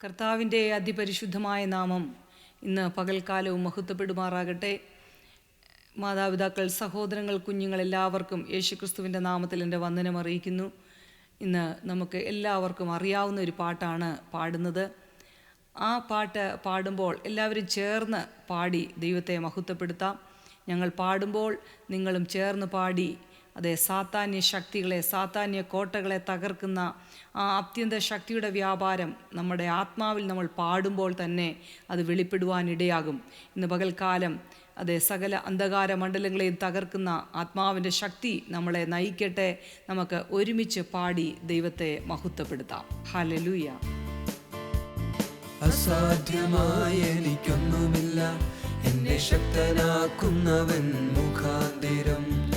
കർത്താവിന്റെ അതിപരിശുദ്ധമായ നാമം ഇന്ന് പകൽക്കാലവും മഹത്വപ്പെടുമാറാകട്ടെ. മാതാപിതാക്കൾ സഹോദരങ്ങൾ കുഞ്ഞുങ്ങൾ എല്ലാവർക്കും യേശുക്രിസ്തുവിന്റെ നാമത്തിൽ എന്റെ വന്ദനം അറിയിക്കുന്നു. ഇന്ന് നമുക്ക് എല്ലാവർക്കും അറിയാവുന്ന ഒരു പാട്ടാണ് പാടുന്നത്. ആ പാട്ട് പാടുമ്പോൾ എല്ലാവരും ചേർന്ന് പാടി ദൈവത്തെ മഹത്വപ്പെടുത്താം. ഞങ്ങൾ പാടുമ്പോൾ നിങ്ങളും ചേർന്ന് പാടി അതെ സാത്താന്യ ശക്തികളെ സാത്താന്യ കോട്ടകളെ തകർക്കുന്ന ആ അത്യന്ത ശക്തിയുടെ വ്യാപാരം നമ്മുടെ ആത്മാവിൽ നമ്മൾ പാടുമ്പോൾ തന്നെ അത് വെളിപ്പെടുവാനിടയാകും. ഇന്ന് പകൽക്കാലം അതെ സകല അന്ധകാര മണ്ഡലങ്ങളെയും തകർക്കുന്ന ആത്മാവിന്റെ ശക്തി നമ്മളെ നയിക്കട്ടെ. നമുക്ക് ഒരുമിച്ച് പാടി ദൈവത്തെ മഹത്വപ്പെടുത്താം. ഹലലൂയ അസാധ്യമായ എനിക്കൊന്നുമില്ല. എന്നെ ശക്തനാക്കുന്നവൻ മുഖാന്തിരം.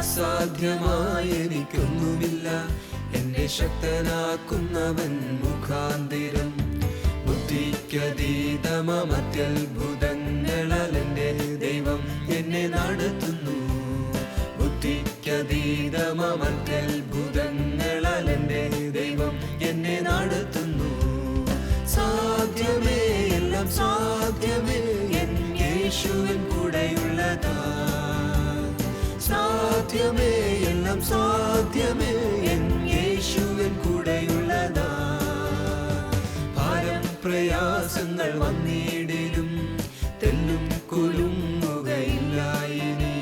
അസാധ്യമായ എനിക്കൊന്നുമില്ല. എന്നെ ശക്തനാക്കുന്നവൻ മുഖാന്തിരം. ബുദ്ധിക്കതീതമത്യത്ഭുതങ്ങളാൽ എന്റെ ദൈവം എന്നെ നടത്തുന്നു. ബുദ്ധിക്കതീതമത്യത്ഭുതങ്ങളാൽ എന്റെ ദൈവം എന്നെ നടത്തുന്നു. സാധ്യമേ എല്ലാം സാധ്യമേ. എൻ യേശുവിൻ കൂടെയുള്ളതാ. സാധ്യമേ എല്ലാം സാധ്യമേ എൻ യേശുവൻ കൂടെയുള്ളതാ. ഭാരം പ്രയാസങ്ങൾ വന്നിടിലും തെല്ലും കുലുങ്ങുകയില്ലായിനി.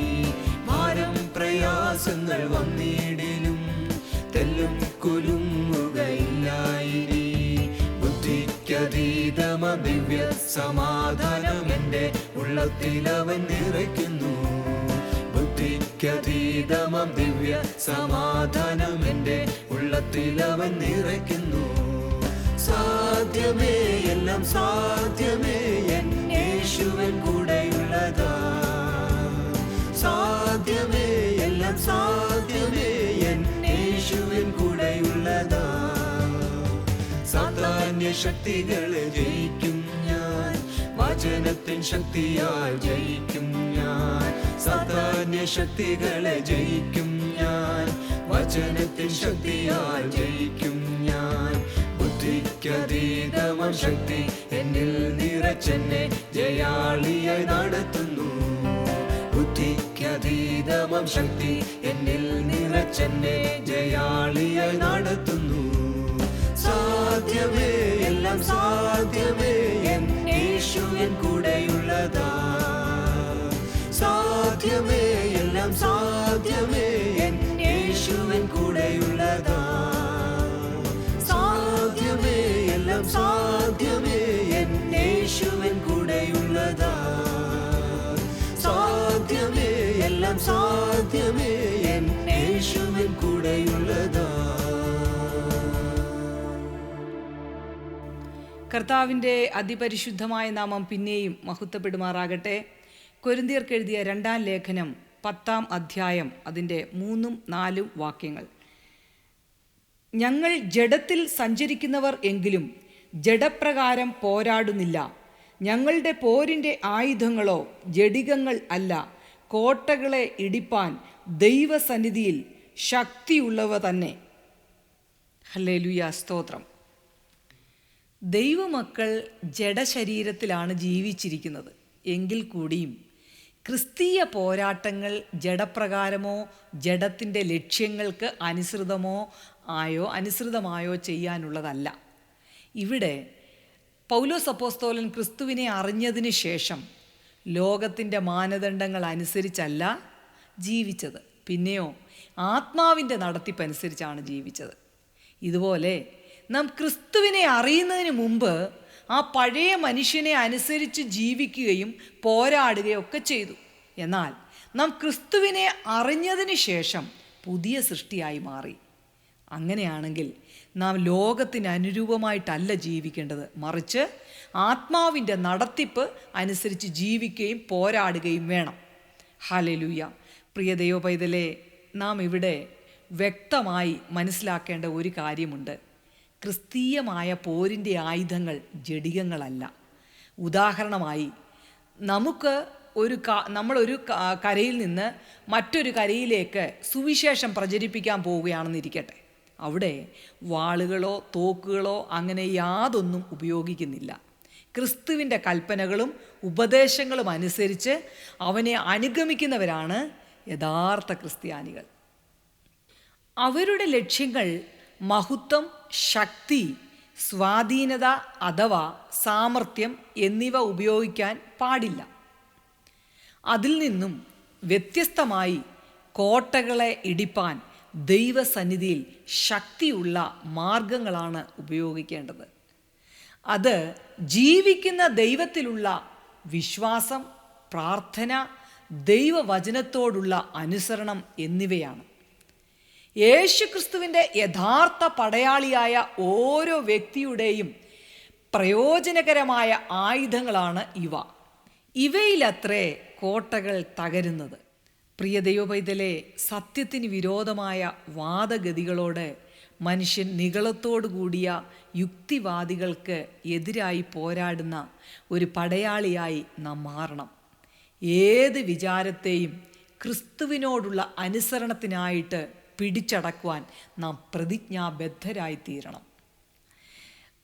ഭാരം പ്രയാസങ്ങൾ വന്നിടിലും തെല്ലും കുലുങ്ങുകയില്ലായിനി. ബുദ്ധിക്കതീതമ ദിവ്യ സമാധാനം എന്റെ ഉള്ളത്തിൽ അവൻ നിറയ്ക്കുന്നു. ബുദ്ധിക്കതീതമം ദിവ്യ സമാധാനം എന്റെ ഉള്ളത്തിൽ അവൻ നിറയ്ക്കുന്നു. സാധ്യമേ എല്ലാം സാധ്യമേ എൻ യേശുവൻ കൂടെയുള്ളതാ. സാധ്യമേ എല്ലാം സാധ്യമേ എൻ യേശുവൻ കൂടെയുള്ളതാ. സാധാന്യ ശക്തികളെ ജയിക്കും ഞാൻ. വചനത്തിൻ ശക്തിയാൽ ജയിക്കും സാധാന്യ ശക്തികളെ ജയിക്കും ഞാൻ. വചനത്തിൻ ശക്തിയാൽ ജയിക്കും ഞാൻ. ബുദ്ധിക്കതീതമ ശക്തി എന്നിൽ നിറച്ചെന്നെ ജയാളിയായി നടത്തുന്നു. ബുദ്ധിക്കതീതമം ശക്തി എന്നിൽ നിറച്ചെന്നെ ജയാളിയായി നടത്തുന്നു. സാധ്യമേ എല്ലാം സാധ്യമേ. എൻ യേശുവിൻ കൂടെയുള്ളതാ സാധ്യമേ എല്ലാം സാധ്യമേ. യേശുവൻ കൂടെയുള്ളതാ. സാധ്യമേ എല്ലാം സാധ്യമേ. യേശുവൻ കൂടെയുള്ളതാ. സാധ്യമേ എല്ലാം സാധ്യമേ. യേശുവൻ കൂടെയുള്ളതാ. കർത്താവിന്റെ അതിപരിശുദ്ധമായ നാമം പിന്നെയും മഹത്വപ്പെടുമാറാകട്ടെ. കൊരിന്തിയർക്ക് എഴുതിയ രണ്ടാം ലേഖനം പത്താം അധ്യായം അതിന്റെ മൂന്നും നാലും വാക്യങ്ങൾ. ഞങ്ങൾ ജഡത്തിൽ സഞ്ചരിക്കുന്നവർ എങ്കിലും ജഡപ്രകാരം പോരാടുന്നില്ല. ഞങ്ങളുടെ പോരിന്റെ ആയുധങ്ങളോ ജഡികങ്ങൾ അല്ല. കോട്ടകളെ ഇടിപ്പാൻ ദൈവസന്നിധിയിൽ ശക്തിയുള്ളവ തന്നെ. ഹല്ലേലൂയ സ്തോത്രം. ദൈവമക്കൾ ജഡശരീരത്തിലാണ് ജീവിച്ചിരിക്കുന്നത്. എങ്കിൽ കൂടിയും ക്രിസ്തീയ പോരാട്ടങ്ങൾ ജഡപ്രകാരമോ ജഡത്തിന്റെ ലക്ഷ്യങ്ങൾക്ക് അനുസൃതമോ ആയോ അനുസൃതമായോ ചെയ്യാനുള്ളതല്ല. ഇവിടെ പൗലോസ് അപ്പോസ്തോലൻ ക്രിസ്തുവിനെ അറിഞ്ഞതിന് ശേഷം ലോകത്തിന്റെ മാനദണ്ഡങ്ങൾ അനുസരിച്ചല്ല ജീവിച്ചത്. പിന്നെയോ ആത്മാവിന്റെ നടത്തിപ്പനുസരിച്ചാണ് ജീവിച്ചത്. ഇതുപോലെ നാം ക്രിസ്തുവിനെ അറിയുന്നതിന് മുമ്പ് ആ പഴയ മനുഷ്യനെ അനുസരിച്ച് ജീവിക്കുകയും പോരാടുകയും ഒക്കെ ചെയ്തു. എന്നാൽ നാം ക്രിസ്തുവിനെ അറിഞ്ഞതിന് ശേഷം പുതിയ സൃഷ്ടിയായി മാറി. അങ്ങനെയാണെങ്കിൽ നാം ലോകത്തിന് അനുരൂപമായിട്ടല്ല ജീവിക്കേണ്ടത്. മറിച്ച് ആത്മാവിന്റെ നടത്തിപ്പ് അനുസരിച്ച് ജീവിക്കുകയും പോരാടുകയും വേണം. ഹലലുയ പ്രിയ ദൈവപൈതലെ നാം ഇവിടെ വ്യക്തമായി മനസ്സിലാക്കേണ്ട ഒരു കാര്യമുണ്ട്. ക്രിസ്തീയമായ പോരിന്റെ ആയുധങ്ങൾ ജഡികങ്ങളല്ല. ഉദാഹരണമായി നമുക്ക് ഒരു നമ്മളൊരു കരയിൽ നിന്ന് മറ്റൊരു കരയിലേക്ക് സുവിശേഷം പ്രചരിപ്പിക്കാൻ പോവുകയാണെന്നിരിക്കട്ടെ. അവിടെ വാളുകളോ തോക്കുകളോ അങ്ങനെ യാതൊന്നും ഉപയോഗിക്കുന്നില്ല. ക്രിസ്തുവിന്റെ കൽപ്പനകളും ഉപദേശങ്ങളും അനുസരിച്ച് അവനെ അനുഗമിക്കുന്നവരാണ് യഥാർത്ഥ ക്രിസ്ത്യാനികൾ. അവരുടെ ലക്ഷ്യങ്ങൾ മഹത്വം ശക്തി സ്വാധീനത അഥവാ സാമർഥ്യം എന്നിവ ഉപയോഗിക്കാൻ പാടില്ല. അതിൽ നിന്നും വ്യത്യസ്തമായി കോട്ടകളെ ഇടിപ്പാൻ ദൈവസന്നിധിയിൽ ശക്തിയുള്ള മാർഗങ്ങളാണ് ഉപയോഗിക്കേണ്ടത്. അത് ജീവിക്കുന്ന ദൈവത്തിലുള്ള വിശ്വാസം പ്രാർത്ഥന ദൈവവചനത്തോടുള്ള അനുസരണം എന്നിവയാണ്. യേശുക്രിസ്തുവിന്റെ യഥാർത്ഥ പടയാളിയായ ഓരോ വ്യക്തിയുടെയും പ്രയോജനകരമായ ആയുധങ്ങളാണ് ഇവ. ഇവയിലത്രേ കോട്ടകൾ തകരുന്നത്. പ്രിയ ദൈവപൈതലെ സത്യത്തിന് വിരോധമായ വാദഗതികളോട് മനുഷ്യൻ നികളത്തോടു കൂടിയ യുക്തിവാദികൾക്ക് എതിരായി പോരാടുന്ന ഒരു പടയാളിയായി നാം മാറണം. ഏത് വിചാരത്തെയും ക്രിസ്തുവിനോടുള്ള അനുസരണത്തിനായിട്ട് പിടിച്ചടക്കുവാൻ നാം പ്രതിജ്ഞാബദ്ധരായിത്തീരണം.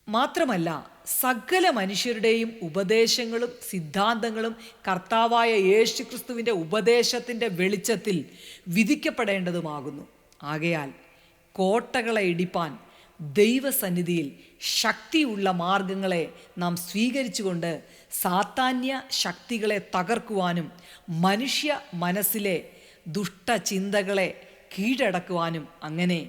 മാത്രമല്ല സകല മനുഷ്യരുടെയും ഉപദേശങ്ങളും സിദ്ധാന്തങ്ങളും കർത്താവായ യേശു ക്രിസ്തുവിന്റെ ഉപദേശത്തിന്റെ വെളിച്ചത്തിൽ വിധിക്കപ്പെടേണ്ടതുമാകുന്നു. ആകയാൽ കോട്ടകളെ ഇടിപ്പാൻ ദൈവസന്നിധിയിൽ ശക്തിയുള്ള മാർഗങ്ങളെ നാം സ്വീകരിച്ചുകൊണ്ട് സാത്താന്യ ശക്തികളെ തകർക്കുവാനും മനുഷ്യ മനസ്സിലെ ദുഷ്ടചിന്തകളെ കീഴടക്കുവാനും അങ്ങനെ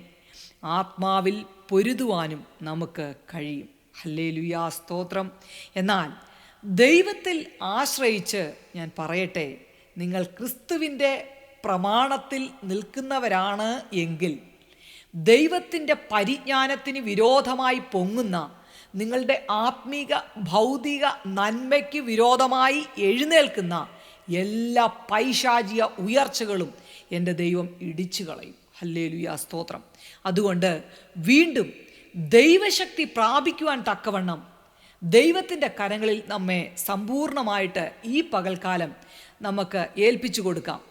ആത്മാവിൽ പൊരുതുവാനും നമുക്ക് കഴിയും. ഹല്ലേ ലുയാ സ്തോത്രം. എന്നാൽ ദൈവത്തിൽ ആശ്രയിച്ച് ഞാൻ പറയട്ടെ നിങ്ങൾ ക്രിസ്തുവിന്റെ പ്രമാണത്തിൽ നിൽക്കുന്നവരാണ് എങ്കിൽ ദൈവത്തിന്റെ പരിജ്ഞാനത്തിന് വിരോധമായി പൊങ്ങുന്ന നിങ്ങളുടെ ആത്മീക ഭൗതിക നന്മയ്ക്ക് വിരോധമായി എഴുന്നേൽക്കുന്ന എല്ലാ പൈശാചിക ഉയർച്ചകളും എന്റെ ദൈവം ഇടിച്ചു കളയും. ഹല്ലേ ആ സ്തോത്രം. അതുകൊണ്ട് വീണ്ടും ദൈവശക്തി പ്രാപിക്കുവാൻ തക്കവണ്ണം ദൈവത്തിന്റെ കരങ്ങളിൽ നമ്മെ സമ്പൂർണമായിട്ട് ഈ പകൽക്കാലം നമുക്ക് ഏൽപ്പിച്ചു കൊടുക്കാം.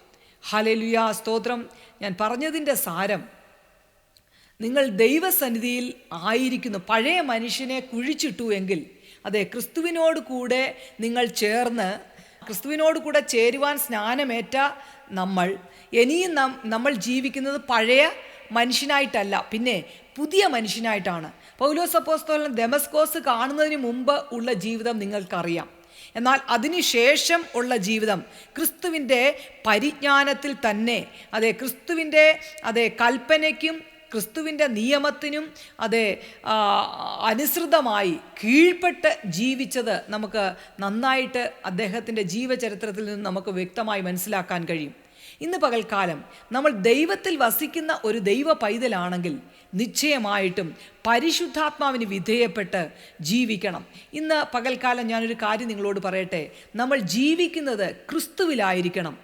ഹലലുയാ സ്തോത്രം. ഞാൻ പറഞ്ഞതിന്റെ സാരം നിങ്ങൾ ദൈവസന്നിധിയിൽ ആയിരിക്കുന്നു. പഴയ മനുഷ്യനെ കുഴിച്ചിട്ടു എങ്കിൽ അതെ ക്രിസ്തുവിനോട് കൂടെ നിങ്ങൾ ചേർന്ന് ക്രിസ്തുവിനോട് കൂടെ ചേരുവാൻ സ്നാനമേറ്റ നമ്മൾ. ഇനിയും നാം നമ്മൾ ജീവിക്കുന്നത് പഴയ മനുഷ്യനായിട്ടല്ല പിന്നെ പുതിയ മനുഷ്യനായിട്ടാണ്. പൗലോസ് അപ്പോസ്തോലൻ ദമസ്കോസ് കാണുന്നതിന് മുമ്പ് ഉള്ള ജീവിതം നിങ്ങൾക്കറിയാം. എന്നാൽ അതിനുശേഷം ഉള്ള ജീവിതം ക്രിസ്തുവിന്റെ പരിജ്ഞാനത്തിൽ തന്നെ അതെ ക്രിസ്തുവിന്റെ അതെ കൽപ്പനയ്ക്കും ക്രിസ്തുവിന്റെ നിയമത്തിനും അതെ അനുസൃതമായി കീഴ്പ്പെട്ട് ജീവിച്ചത് നമുക്ക് നന്നായിട്ട് അദ്ദേഹത്തിന്റെ ജീവചരിത്രത്തിൽ നിന്ന് നമുക്ക് വ്യക്തമായി മനസ്സിലാക്കാൻ കഴിയും. ഇന്ന് പകൽക്കാലം നമ്മൾ ദൈവത്തിൽ വസിക്കുന്ന ഒരു ദൈവ പൈതലാണെങ്കിൽ നിശ്ചയമായിട്ടും പരിശുദ്ധാത്മാവിന് വിധേയപ്പെട്ട് ജീവിക്കണം. ഇന്ന് പകൽക്കാലം ഞാനൊരു കാര്യം നിങ്ങളോട് പറയട്ടെ. നമ്മൾ ജീവിക്കുന്നത് ക്രിസ്തുവിലായിരിക്കണം.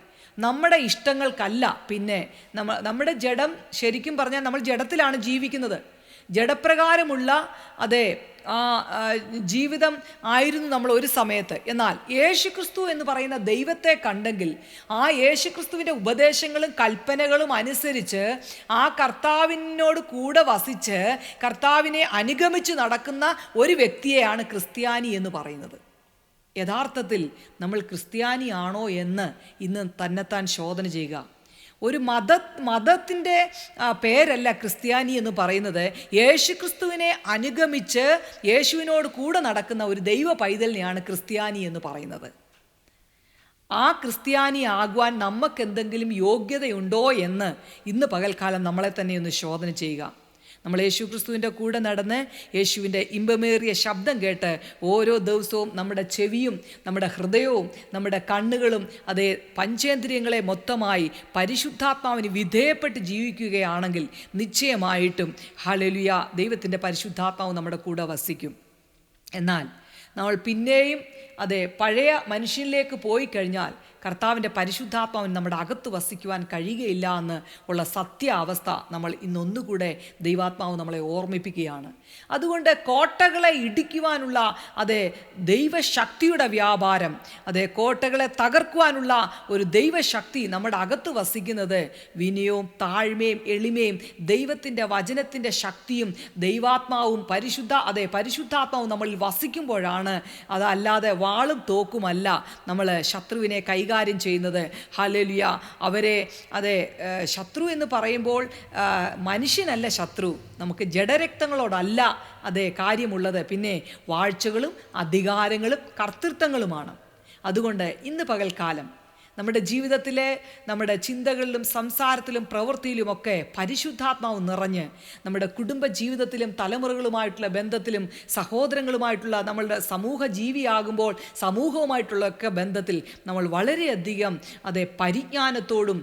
നമ്മുടെ ഇഷ്ടങ്ങൾക്കല്ല. പിന്നെ നമ്മ നമ്മുടെ ജഡം ശരിക്കും പറഞ്ഞാൽ നമ്മൾ ജഡത്തിലാണ് ജീവിക്കുന്നത്. ജഡപ്രകാരമുള്ള അതെ ആ ജീവിതം ആയിരുന്നു നമ്മൾ ഒരു സമയത്ത്. എന്നാൽ യേശുക്രിസ്തു എന്ന് പറയുന്ന ദൈവത്തെ കണ്ടെങ്കിൽ ആ യേശുക്രിസ്തുവിന്റെ ഉപദേശങ്ങളും കൽപ്പനകളും അനുസരിച്ച് ആ കർത്താവിനോട് കൂടെ വസിച്ച് കർത്താവിനെ അനുഗമിച്ച് നടക്കുന്ന ഒരു വ്യക്തിയെയാണ് ക്രിസ്ത്യാനി എന്ന് പറയുന്നത്. യഥാർത്ഥത്തിൽ നമ്മൾ ക്രിസ്ത്യാനിയാണോ എന്ന് ഇന്ന് തന്നെത്താൻ ശോധന ചെയ്യുക. ഒരു മത മതത്തിന്റെ പേരല്ല ക്രിസ്ത്യാനി എന്ന് പറയുന്നത് യേശു ക്രിസ്തുവിനെ അനുഗമിച്ച് യേശുവിനോട് കൂടെ നടക്കുന്ന ഒരു ദൈവ പൈതലിനെയാണ് ക്രിസ്ത്യാനി എന്ന് പറയുന്നത്. ആ ക്രിസ്ത്യാനി ആകുവാൻ നമുക്ക് എന്തെങ്കിലും യോഗ്യതയുണ്ടോ എന്ന് ഇന്ന് പകൽക്കാലം നമ്മളെ തന്നെ ഒന്ന് ശോധന ചെയ്യുക. നമ്മൾ യേശു ക്രിസ്തുവിന്റെ കൂടെ നടന്ന് യേശുവിന്റെ ഇമ്പമേറിയ ശബ്ദം കേട്ട് ഓരോ ദിവസവും നമ്മുടെ ചെവിയും നമ്മുടെ ഹൃദയവും നമ്മുടെ കണ്ണുകളും അതേ പഞ്ചേന്ദ്രിയങ്ങളെ മൊത്തമായി പരിശുദ്ധാത്മാവിന് വിധേയപ്പെട്ട് ജീവിക്കുകയാണെങ്കിൽ നിശ്ചയമായിട്ടും ഹലലുയ ദൈവത്തിന്റെ പരിശുദ്ധാത്മാവ് നമ്മുടെ കൂടെ വസിക്കും. എന്നാൽ നമ്മൾ പിന്നെയും അതെ പഴയ മനുഷ്യനിലേക്ക് പോയി കഴിഞ്ഞാൽ കർത്താവിന്റെ പരിശുദ്ധാത്മാവിന് നമ്മുടെ അകത്ത് വസിക്കുവാൻ കഴിയുകയില്ല എന്ന് ഉള്ള സത്യാവസ്ഥ നമ്മൾ ഇന്നൊന്നുകൂടെ ദൈവാത്മാവ് നമ്മളെ ഓർമ്മിപ്പിക്കുകയാണ്. അതുകൊണ്ട് കോട്ടകളെ ഇടിക്കുവാനുള്ള അതെ ദൈവശക്തിയുടെ വ്യാപാരം അതെ കോട്ടകളെ തകർക്കുവാനുള്ള ഒരു ദൈവശക്തി നമ്മുടെ അകത്ത് വസിക്കുന്നത് വിനയവും താഴ്മയും എളിമയും ദൈവത്തിന്റെ വചനത്തിന്റെ ശക്തിയും ദൈവാത്മാവും പരിശുദ്ധ അതെ പരിശുദ്ധാത്മാവും നമ്മളിൽ വസിക്കുമ്പോഴാണ്. അതല്ലാതെ വാളും തോക്കുമല്ല. നമ്മൾ ശത്രുവിനെ കൈകാര്യം ചെയ്യുന്നത്. ഹലലിയ അവരെ അതെ ശത്രു എന്ന് പറയുമ്പോൾ മനുഷ്യനല്ല ശത്രു. നമുക്ക് ജഡരക്തങ്ങളോടല്ല അതെ കാര്യമുള്ളത്. പിന്നെ വാഴ്ചകളും അധികാരങ്ങളും കർത്തൃത്വങ്ങളുമാണ്. അതുകൊണ്ട് ഇന്ന് പകൽക്കാലം നമ്മുടെ ജീവിതത്തിലെ നമ്മുടെ ചിന്തകളിലും സംസാരത്തിലും പ്രവൃത്തിയിലുമൊക്കെ പരിശുദ്ധാത്മാവ് നിറഞ്ഞ് നമ്മുടെ കുടുംബ ജീവിതത്തിലും തലമുറകളുമായിട്ടുള്ള ബന്ധത്തിലും സഹോദരങ്ങളുമായിട്ടുള്ള നമ്മളുടെ സമൂഹ ജീവിയാകുമ്പോൾ സമൂഹവുമായിട്ടുള്ള ഒക്കെ ബന്ധത്തിൽ നമ്മൾ വളരെയധികം അതെ പരിജ്ഞാനത്തോടും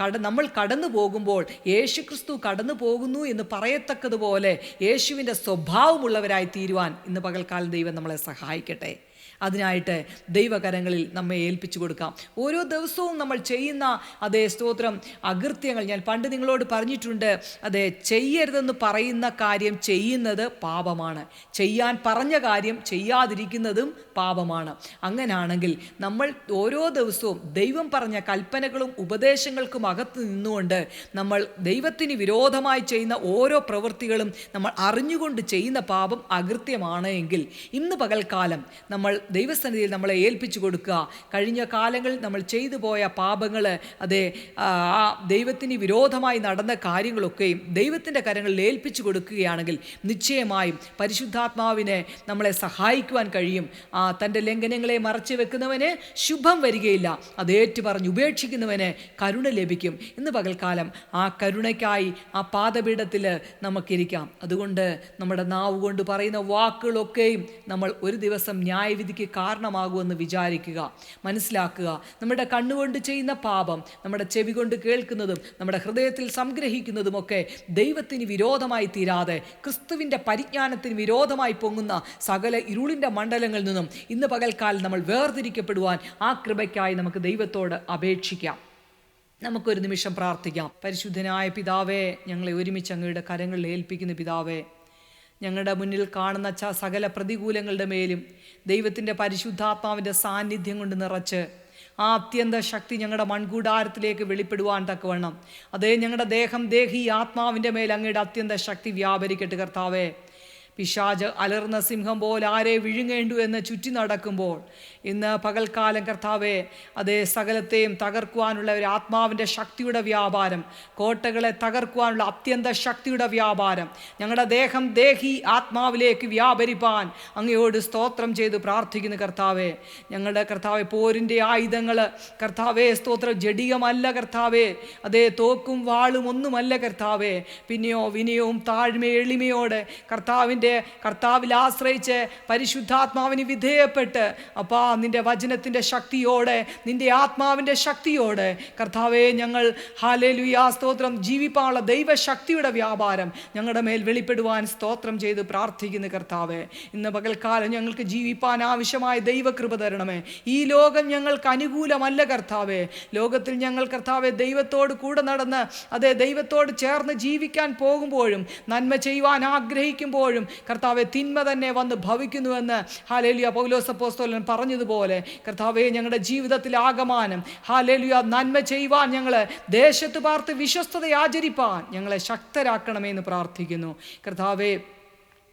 കട നമ്മൾ കടന്നു പോകുമ്പോൾ യേശുക്രിസ്തു കടന്നു പോകുന്നു എന്ന് പറയത്തക്കതുപോലെ യേശുവിന്റെ സ്വഭാവമുള്ളവരായി തീരുവാൻ ഇന്ന് പകൽക്കാലം ദൈവം നമ്മളെ സഹായിക്കട്ടെ. അതിനായിട്ട് ദൈവകരങ്ങളിൽ നമ്മെ ഏൽപ്പിച്ചു കൊടുക്കാം. ഓരോ ദിവസവും നമ്മൾ ചെയ്യുന്ന അതേ സ്തോത്രം അകൃത്യങ്ങൾ ഞാൻ പണ്ട് നിങ്ങളോട് പറഞ്ഞിട്ടുണ്ട്. അതെ ചെയ്യരുതെന്ന് പറയുന്ന കാര്യം ചെയ്യുന്നത് പാപമാണ്. ചെയ്യാൻ പറഞ്ഞ കാര്യം ചെയ്യാതിരിക്കുന്നതും പാപമാണ്. അങ്ങനാണെങ്കിൽ നമ്മൾ ഓരോ ദിവസവും ദൈവം പറഞ്ഞ കൽപ്പനകളും ഉപദേശങ്ങൾക്കും അകത്ത് നിന്നുകൊണ്ട് നമ്മൾ ദൈവത്തിന് വിരോധമായി ചെയ്യുന്ന ഓരോ പ്രവൃത്തികളും നമ്മൾ അറിഞ്ഞുകൊണ്ട് ചെയ്യുന്ന പാപം അകൃത്യമാണ് എങ്കിൽ ഇന്ന് പകൽക്കാലം നമ്മൾ ദൈവസന്നിധിയിൽ നമ്മളെ ഏൽപ്പിച്ചു കൊടുക്കുക. കഴിഞ്ഞ കാലങ്ങളിൽ നമ്മൾ ചെയ്തു പോയ പാപങ്ങൾ അതെ ആ ദൈവത്തിന് വിരോധമായി നടന്ന കാര്യങ്ങളൊക്കെയും ദൈവത്തിന്റെ കരങ്ങളിൽ ഏൽപ്പിച്ചു കൊടുക്കുകയാണെങ്കിൽ നിശ്ചയമായും പരിശുദ്ധാത്മാവിനെ നമ്മളെ സഹായിക്കുവാൻ കഴിയും. ആ തന്റെ ലംഘനങ്ങളെ മറച്ചു വെക്കുന്നവന് ശുഭം വരികയില്ല. അത് ഏറ്റു പറഞ്ഞ് ഉപേക്ഷിക്കുന്നവന് കരുണ ലഭിക്കും. ഇന്ന് പകൽക്കാലം ആ കരുണയ്ക്കായി ആ പാദപീഠത്തിൽ നമുക്കിരിക്കാം. അതുകൊണ്ട് നമ്മുടെ നാവ് കൊണ്ട് പറയുന്ന വാക്കുകളൊക്കെയും നമ്മൾ ഒരു ദിവസം ന്യായവിധിക്ക് കാരണമാകുമെന്ന് വിചാരിക്കുക മനസ്സിലാക്കുക. നമ്മുടെ കണ്ണുകൊണ്ട് ചെയ്യുന്ന പാപം നമ്മുടെ ചെവി കൊണ്ട് കേൾക്കുന്നതും നമ്മുടെ ഹൃദയത്തിൽ സംഗ്രഹിക്കുന്നതുമൊക്കെ ദൈവത്തിന് വിരോധമായി തീരാതെ ക്രിസ്തുവിന്റെ പരിജ്ഞാനത്തിന് വിരോധമായി പൊങ്ങുന്ന സകല ഇരുളിന്റെ മണ്ഡലങ്ങളിൽ നിന്നും ഇന്ന് പകൽക്കാലം നമ്മൾ വേർതിരിക്കപ്പെടുവാൻ ആ കൃപയ്ക്കായി നമുക്ക് ദൈവത്തോട് അപേക്ഷിക്കാം. നമുക്കൊരു നിമിഷം പ്രാർത്ഥിക്കാം. പരിശുദ്ധനായ പിതാവേ ഞങ്ങളെ ഒരുമിച്ച് അങ്ങയുടെ കരങ്ങളിൽ ഏൽപ്പിക്കുന്ന പിതാവേ ഞങ്ങളുടെ മുന്നിൽ കാണുന്ന ച സകല പ്രതികൂലങ്ങളുടെ മേലും ദൈവത്തിന്റെ പരിശുദ്ധാത്മാവിന്റെ സാന്നിധ്യം കൊണ്ട് നിറച്ച് ആ അത്യന്ത ശക്തി ഞങ്ങളുടെ മൺകൂടാരത്തിലേക്ക് വെളിപ്പെടുവാൻ തക്കവണ്ണം. അതേ ഞങ്ങളുടെ ദേഹം ദേഹി ആത്മാവിന്റെ മേൽ അങ്ങയുടെ അത്യന്ത ശക്തി വ്യാപരിക്കട്ടെ കർത്താവേ. പിശാജ് അലർന്ന സിംഹം പോലെ ആരെ വിഴുങ്ങേണ്ടു എന്ന് ചുറ്റി നടക്കുമ്പോൾ ഇന്ന് പകൽക്കാലം കർത്താവെ അതേ സകലത്തെയും തകർക്കുവാനുള്ള ഒരു ആത്മാവിന്റെ ശക്തിയുടെ വ്യാപാരം കോട്ടകളെ തകർക്കുവാനുള്ള അത്യന്ത ശക്തിയുടെ വ്യാപാരം ഞങ്ങളുടെ ദേഹം ദേഹി ആത്മാവിലേക്ക് വ്യാപരിപ്പാൻ അങ്ങയോട് സ്തോത്രം ചെയ്ത് പ്രാർത്ഥിക്കുന്നു കർത്താവെ. ഞങ്ങളുടെ കർത്താവെ പോരിന്റെ ആയുധങ്ങൾ കർത്താവെ സ്തോത്രം ജഡികമല്ല കർത്താവെ അതേ തോക്കും വാളും ഒന്നുമല്ല കർത്താവെ. പിന്നെയോ വിനയവും താഴ്മ എളിമയോടെ കർത്താവിന്റെ കർത്താവിൽ ആശ്രയിച്ച് പരിശുദ്ധാത്മാവിന് വിധേയപ്പെട്ട് അപ്പാ നിന്റെ വചനത്തിന്റെ ശക്തിയോടെ നിന്റെ ആത്മാവിന്റെ ശക്തിയോടെ. കർത്താവെ ഞങ്ങൾ ഹാലേലുയാ സ്തോത്രം. ജീവിപ്പാനുള്ള ദൈവശക്തിയുടെ വ്യാപാരം ഞങ്ങളുടെ മേൽ വെളിപ്പെടുവാൻ സ്തോത്രം ചെയ്ത് പ്രാർത്ഥിക്കുന്നു കർത്താവെ. ഇന്ന് പകൽക്കാലം ഞങ്ങൾക്ക് ജീവിപ്പാൻ ആവശ്യമായ ദൈവകൃപ തരണമേ. ഈ ലോകം ഞങ്ങൾക്ക് അനുകൂലമല്ല കർത്താവെ. ലോകത്തിൽ ഞങ്ങൾ കർത്താവെ ദൈവത്തോട് കൂടെ നടന്ന് അതെ ദൈവത്തോട് ചേർന്ന് ജീവിക്കാൻ പോകുമ്പോഴും നന്മ ചെയ്യുവാൻ ആഗ്രഹിക്കുമ്പോഴും കർത്താവെ തിന്മ തന്നെ വന്ന് ഭവിക്കുന്നുവെന്ന് ഹാലേലിയ പൗലോസപ്പോസ്തോലൻ പറഞ്ഞതുപോലെ കർത്താവെ ഞങ്ങളുടെ ജീവിതത്തിൽ ആകമാനം ഹാലേലിയ നന്മ ചെയ്യുവാൻ ഞങ്ങൾ ദേശത്ത് പാർത്ത് വിശ്വസ്തത ആചരിപ്പാൻ ഞങ്ങളെ ശക്തരാക്കണമെന്ന് പ്രാർത്ഥിക്കുന്നു. കർത്താവെ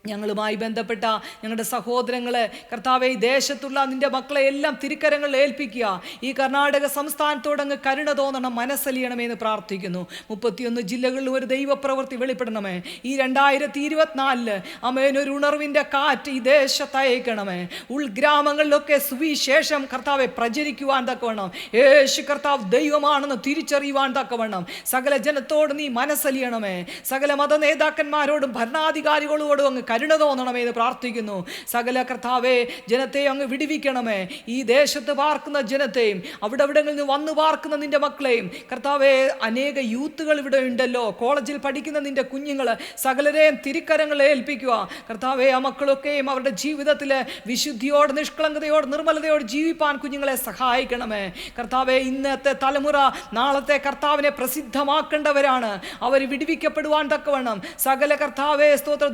ഞങ്ങളുമായി ബന്ധപ്പെട്ട ഞങ്ങളുടെ സഹോദരങ്ങളെ കർത്താവെ ഈ ദേശത്തുള്ള നിന്റെ മക്കളെ എല്ലാം തിരുക്കരങ്ങളിൽ ഏൽപ്പിക്കുക. ഈ കർണാടക സംസ്ഥാനത്തോട് അങ്ങ് കരുണ തോന്നണം മനസ്സലിയണമെന്ന് പ്രാർത്ഥിക്കുന്നു. മുപ്പത്തിയൊന്ന് ജില്ലകളിലും ഒരു ദൈവപ്രവൃത്തി വെളിപ്പെടണമേ. ഈ രണ്ടായിരത്തി ഇരുപത്തിനാലിൽ അമേനൊരു ഉണർവിന്റെ കാറ്റ് ഈ ദേശത്തയക്കണമേ ഉൾഗ്രാമങ്ങളിലൊക്കെ സുവിശേഷം കർത്താവെ പ്രചരിക്കുവാൻ തക്കവണ്ണം. യേശു കർത്താവ് ദൈവമാണെന്ന് തിരിച്ചറിയുവാൻ തക്കവണ്ണം. സകല ജനത്തോട് നീ മനസ്സലിയണമേ. സകല മത നേതാക്കന്മാരോടും ഭരണാധികാരികളോടും അങ്ങ് കരുണ തോന്നണമേ എന്ന് പ്രാർത്ഥിക്കുന്നു. സകല കർത്താവേ ജനത്തെ അങ്ങ് വിടിവിക്കണമേ. ഈ ദേശത്ത് പാർക്കുന്ന ജനത്തെയും അവിടെ അവിടങ്ങളിൽ നിന്ന് വന്നു പാർക്കുന്ന നിന്റെ മക്കളെയും കർത്താവെ അനേക യൂത്തുകൾ ഇവിടെ ഉണ്ടല്ലോ. കോളേജിൽ പഠിക്കുന്ന നിന്റെ കുഞ്ഞുങ്ങൾ സകലരെയും തിരിക്കരങ്ങൾ ഏൽപ്പിക്കുക. കർത്താവെ ആ മക്കളൊക്കെയും അവരുടെ ജീവിതത്തിൽ വിശുദ്ധിയോട് നിഷ്കളങ്കതയോട് നിർമ്മലതയോട് ജീവിപ്പാൻ കുഞ്ഞുങ്ങളെ സഹായിക്കണമേ. കർത്താവെ ഇന്നത്തെ തലമുറ നാളത്തെ കർത്താവിനെ പ്രസിദ്ധമാക്കേണ്ടവരാണ്. അവർ വിടുവിക്കപ്പെടുവാൻ തക്കവണ്ണം. സകല കർത്താവെ സ്തോത്ര.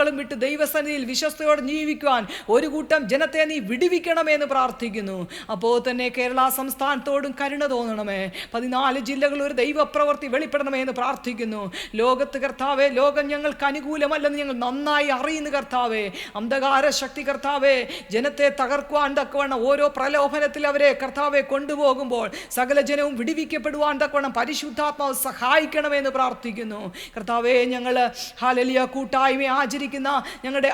ദുർമാർഗങ്ങളും വിട്ട് ദൈവസന്നിധിയിൽ വിശ്വസ്തയോടെ ജീവിക്കുവാൻ ഒരു കൂട്ടം ജനത്തെ നീ വിടുവിക്കണമെന്ന് പ്രാർത്ഥിക്കുന്നു. അപ്പോൾ തന്നെ കേരള സംസ്ഥാനത്തോടും കരുണ തോന്നണമേ. പതിനാല് ജില്ലകളിൽ ഒരു ദൈവപ്രവൃത്തി വെളിപ്പെടണമേ എന്ന് പ്രാർത്ഥിക്കുന്നു. ലോകത്ത് കർത്താവെ ലോകം ഞങ്ങൾക്ക് അനുകൂലമല്ലെന്ന് ഞങ്ങൾ നന്നായി അറിയുന്നു കർത്താവേ. അന്ധകാര ശക്തി കർത്താവെ ജനത്തെ തകർക്കുവാൻ തക്കവണ്ണം ഓരോ പ്രലോഭനത്തിൽ അവരെ കർത്താവെ കൊണ്ടുപോകുമ്പോൾ സകല ജനവും വിടിവിക്കപ്പെടുവാൻ തക്കവണ്ണം പരിശുദ്ധാത്മാവ് സഹായിക്കണമെന്ന് പ്രാർത്ഥിക്കുന്നു. കർത്താവെ ഞങ്ങൾ ഹാലലിയ കൂട്ടായ്മ ആചരിക്കുന്ന ഞങ്ങളുടെ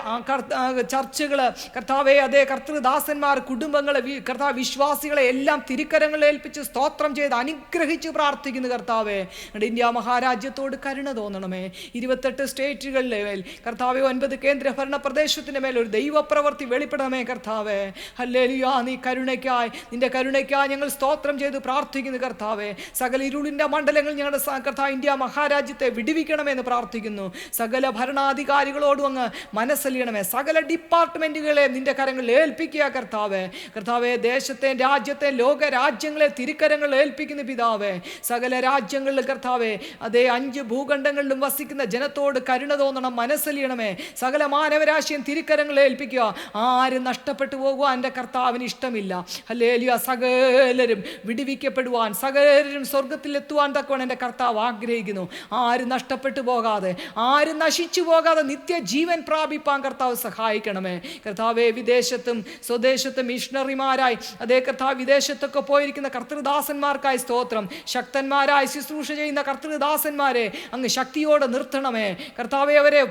ചർച്ചകൾ കർത്താവെ അതേ കർത്തൃദാസന്മാർ കുടുംബങ്ങളെ കർത്താവ് വിശ്വാസികളെ എല്ലാം തിരുക്കരങ്ങളിൽ ഏൽപ്പിച്ച് സ്തോത്രം ചെയ്ത് അനുഗ്രഹിച്ച് പ്രാർത്ഥിക്കുന്നു കർത്താവെ. ഞങ്ങളുടെ ഇന്ത്യ മഹാരാജ്യത്തോട് കരുണ തോന്നണമേ. ഇരുപത്തെട്ട് സ്റ്റേറ്റുകളിലെ മേൽ കർത്താവെ ഒൻപത് കേന്ദ്ര ഭരണ പ്രദേശത്തിന്റെ മേൽ ഒരു ദൈവപ്രവൃത്തി വെളിപ്പെടണമേ കർത്താവെ. ഹല്ലേലൂയ നീ കരുണയ്ക്കായി നിന്റെ കരുണയ്ക്കായി ഞങ്ങൾ സ്തോത്രം ചെയ്ത് പ്രാർത്ഥിക്കുന്നു കർത്താവെ. സകല ഇരുളിന്റെ മണ്ഡലങ്ങൾ ഞങ്ങളുടെ കർത്താവ് ഇന്ത്യ മഹാരാജ്യത്തെ വിടുവിക്കണമെന്ന് പ്രാർത്ഥിക്കുന്നു. സകല ഭരണാധികാരികളോടും അങ്ങ് മനസ്സലിയണമേ. സകല ഡിപ്പാർട്ട്മെന്റുകളെ നിന്റെ കരങ്ങളിൽ ഏൽപ്പിക്കുക കർത്താവെ. കർത്താവെ ദേശത്തെ രാജ്യത്തെ ലോക രാജ്യങ്ങളെ തിരുക്കരങ്ങളിൽ ഏൽപ്പിക്കുന്ന പിതാവേ. സകല രാജ്യങ്ങളിൽ കർത്താവെ അതേ അഞ്ച് ഭൂഖണ്ഡങ്ങളിലും വസിക്കുന്ന ജനത്തോട് കരുണ തോന്നണം മനസ്സലിയണമേ. സകല മാനവരാശിയും തിരുക്കരങ്ങളിൽ ഏൽപ്പിക്കുക. ആരും നഷ്ടപ്പെട്ടു പോകുവാൻ എന്റെ കർത്താവിന് ഇഷ്ടമില്ല. അല്ലേലിയ സകലരും വിടിവിക്കപ്പെടുവാൻ സകലരും സ്വർഗത്തിലെത്തുവാൻ തക്കവണ്ണം എന്റെ കർത്താവ് ആഗ്രഹിക്കുന്നു. ആരും നഷ്ടപ്പെട്ടു പോകാതെ ആരും നശിച്ചു പോകാതെ നിത്യജീവൻ പ്രാപിപ്പാൻ കർത്താവ് സഹായിക്കണമേ. കർത്താവെ വിദേശത്തും സ്വദേശത്തും മിഷണറിമാരായി അതേ കർത്താവ് വിദേശത്തൊക്കെ പോയിരിക്കുന്ന കർത്തൃദാസന്മാർക്കായി സ്തോത്രം. ശക്തന്മാരായി ശുശ്രൂഷ ചെയ്യുന്ന കർത്തൃദാസന്മാരെ അങ്ങ് ശക്തിയോടെ നിർത്തണമേ. കർത്താവെ അവരെ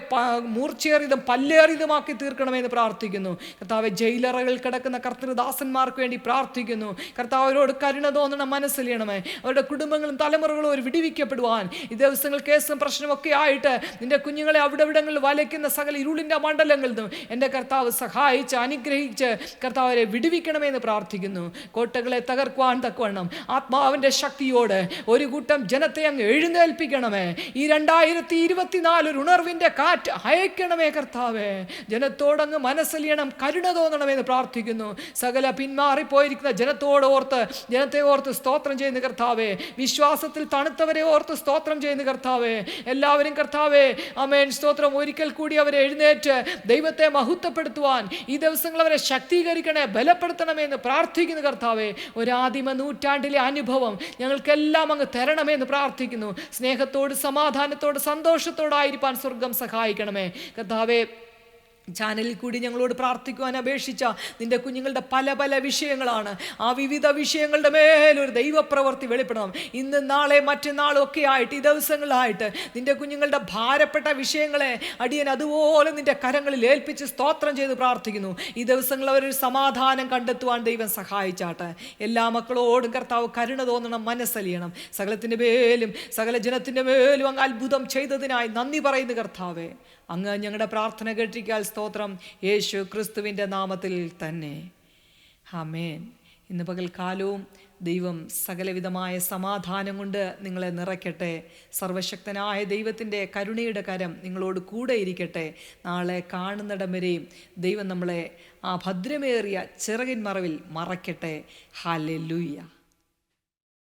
മൂർച്ചയേറിയതും പല്ലേറിയതുമാക്കി തീർക്കണമേ എന്ന് പ്രാർത്ഥിക്കുന്നു. കർത്താവെ ജയിലറകളിൽ കിടക്കുന്ന കർത്തൃദാസന്മാർക്ക് വേണ്ടി പ്രാർത്ഥിക്കുന്നു. കർത്താവ് അവരോട് കരുണ തോന്നണം മനസ്സിലിയണമേ. അവരുടെ കുടുംബങ്ങളും തലമുറകളും ഒരു വിടിവിക്കപ്പെടുവാൻ. ഈ ദിവസങ്ങൾ കേസും പ്രശ്നമൊക്കെ ആയിട്ട് നിന്റെ കുഞ്ഞുങ്ങളെ അവിടെ ഇവിടങ്ങളിൽ വലയ്ക്കുന്ന സകല ഇരുളിന്റെ മണ്ഡലങ്ങളിൽ നിന്നും എന്റെ കർത്താവ് സഹായിച്ച് അനുഗ്രഹിച്ച് കർത്താവരെ വിടുവിക്കണമെന്ന് പ്രാർത്ഥിക്കുന്നു. കോട്ടകളെ തകർക്കുവാൻ തക്കവണ്ണം ആത്മാവിന്റെ ശക്തിയോട് ഒരു കൂട്ടം ജനത്തെ അങ്ങ് എഴുന്നേൽപ്പിക്കണമേ. ഈ രണ്ടായിരത്തി ഇരുപത്തിനാല് ഒരു ഉണർവിന്റെ കാറ്റ് അയക്കണമേ കർത്താവേ. ജനത്തോടങ്ങ് മനസ്സലിയണം കരുണ തോന്നണമെന്ന് പ്രാർത്ഥിക്കുന്നു. സകല പിന്മാറിപ്പോയിരിക്കുന്ന ജനത്തോട് ഓർത്ത് ജനത്തെ ഓർത്ത് സ്തോത്രം ചെയ്യുന്ന കർത്താവേ. വിശ്വാസത്തിൽ തണുത്തവരെ ഓർത്ത് സ്തോത്രം ചെയ്യുന്ന കർത്താവേ. എല്ലാവരും കർത്താവേ അമേൻ സ്തോത്രം. ഒരിക്കൽ കൂടി അവരെ എഴുന്നേറ്റ് ദൈവത്തെ മഹത്വപ്പെടുത്തുവാൻ ഈ ദിവസങ്ങൾ അവരെ ശക്തീകരിക്കണേ ബലപ്പെടുത്തണമെന്ന് പ്രാർത്ഥിക്കുന്നു കർത്താവെ. ഒരാദിമ നൂറ്റാണ്ടിലെ അനുഭവം ഞങ്ങൾക്കെല്ലാം അങ്ങ് തരണമെന്ന് പ്രാർത്ഥിക്കുന്നു. സ്നേഹത്തോട് സമാധാനത്തോട് സന്തോഷത്തോടായിരിക്കാൻ സ്വർഗം സഹായിക്കണമേ. കർത്താവേ ചാനലിൽ കൂടി ഞങ്ങളോട് പ്രാർത്ഥിക്കുവാൻ അപേക്ഷിച്ച നിന്റെ കുഞ്ഞുങ്ങളുടെ പല പല വിഷയങ്ങളാണ്. ആ വിവിധ വിഷയങ്ങളുടെ മേലൊരു ദൈവപ്രവൃത്തി വെളിപ്പെടണം. ഇന്ന് നാളെ മറ്റന്നാളും ഒക്കെ ആയിട്ട് ഈ ദിവസങ്ങളായിട്ട് നിന്റെ കുഞ്ഞുങ്ങളുടെ ഭാരപ്പെട്ട വിഷയങ്ങളെ അടിയൻ അതുപോലെ നിന്റെ കരങ്ങളിൽ ഏൽപ്പിച്ച് സ്തോത്രം ചെയ്ത് പ്രാർത്ഥിക്കുന്നു. ഈ ദിവസങ്ങൾ അവരൊരു സമാധാനം കണ്ടെത്തുവാൻ ദൈവം സഹായിച്ചാട്ടെ. എല്ലാ മക്കളോടും കർത്താവ് കരുണ തോന്നണം മനസ്സലിയണം. സകലത്തിന്റെ മേലും സകല ജനത്തിന്റെ മേലും അങ്ങ് അത്ഭുതം ചെയ്തതിനായി നന്ദി പറയുന്നു കർത്താവേ. അങ്ങ് ഞങ്ങളുടെ പ്രാർത്ഥന കേട്ടിരിക്കാൽ സ്തോത്രം യേശു ക്രിസ്തുവിന്റെ നാമത്തിൽ തന്നെ. ഹമേൻ ഇന്ന് പകൽക്കാലവും ദൈവം സകലവിധമായ സമാധാനം കൊണ്ട് നിങ്ങളെ നിറയ്ക്കട്ടെ. സർവശക്തനായ ദൈവത്തിന്റെ കരുണയുടെ കരം നിങ്ങളോട് കൂടെ ഇരിക്കട്ടെ. നാളെ കാണുന്നിടം വരെയും ദൈവം നമ്മളെ ആ ഭദ്രമേറിയ ചിറകിൻ മറവിൽ മറയ്ക്കട്ടെ. ഹാലെ